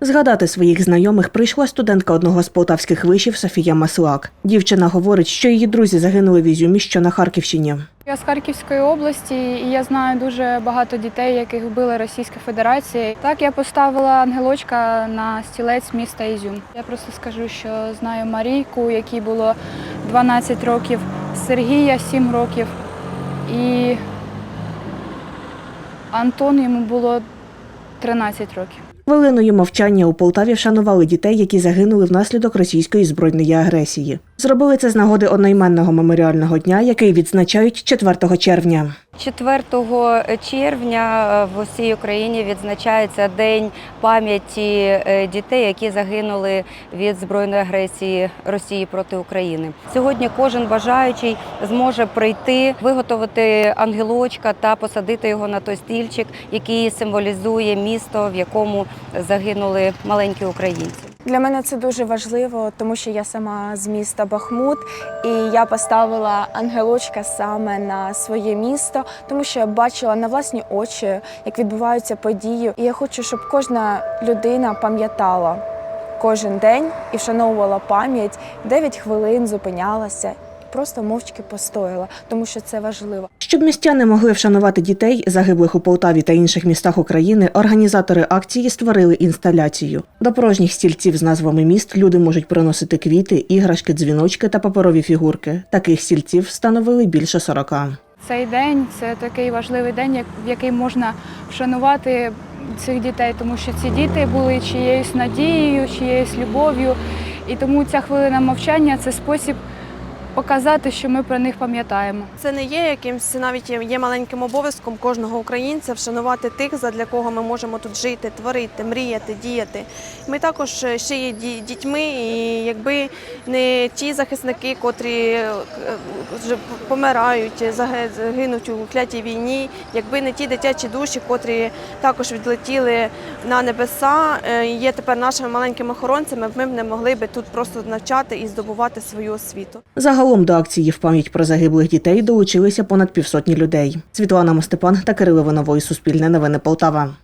Згадати своїх знайомих прийшла студентка одного з полтавських вишів Софія Маслак. Дівчина говорить, що її друзі загинули в Ізюмі, що на Харківщині. Я з Харківської області, і я знаю дуже багато дітей, яких вбила Російська Федерація. Так я поставила ангелочка на стілець міста Ізюм. Я просто скажу, що знаю Марійку, якій було 12 років, Сергія 7 років, і Антон йому було 13 років. Хвилиною мовчання у Полтаві вшанували дітей, які загинули внаслідок російської збройної агресії. Зробили це з нагоди одноіменного меморіального дня, який відзначають 4 червня. 4 червня е, в усій Україні відзначається День пам'яті е, дітей, які загинули від збройної агресії Росії проти України. Сьогодні кожен бажаючий зможе прийти, виготовити ангелочка та посадити його на той стільчик, який символізує місто, в якому загинули маленькі українці. Для мене це дуже важливо, тому що я сама з міста Бахмут, і я поставила ангелочка саме на своє місто, тому що я бачила на власні очі, як відбуваються події. І я хочу, щоб кожна людина пам'ятала кожен день і вшановувала пам'ять, 9 хвилин зупинялася. Просто мовчки постояла, тому що це важливо. Щоб містяни могли вшанувати дітей, загиблих у Полтаві та інших містах України, організатори акції створили інсталяцію. До порожніх стільців з назвами міст люди можуть приносити квіти, іграшки, дзвіночки та паперові фігурки. Таких стільців встановили більше 40. Цей день це такий важливий день, як- в який можна вшанувати цих дітей, тому що ці діти були чиєюсь надією, чиєюсь любов'ю. І тому ця хвилина мовчання це спосіб показати, що ми про них пам'ятаємо. Це не є якимсь навіть є- маленьким обов'язком кожного українця вшанувати тих, задля кого ми можемо тут жити, творити, мріяти, діяти. Ми також ще є дітьми, і якби не ті захисники, котрі е, вже помирають, загинуть у клятій війні, якби не ті дитячі душі, котрі також відлетіли на небеса, е, є тепер нашими маленькими охоронцями, ми б не могли би тут просто навчати і здобувати свою освіту. Загалом до акції в пам'ять про загиблих дітей долучилися понад півсотні людей. Світлана Мостепан та Кирило Винової Суспільне новини Полтава.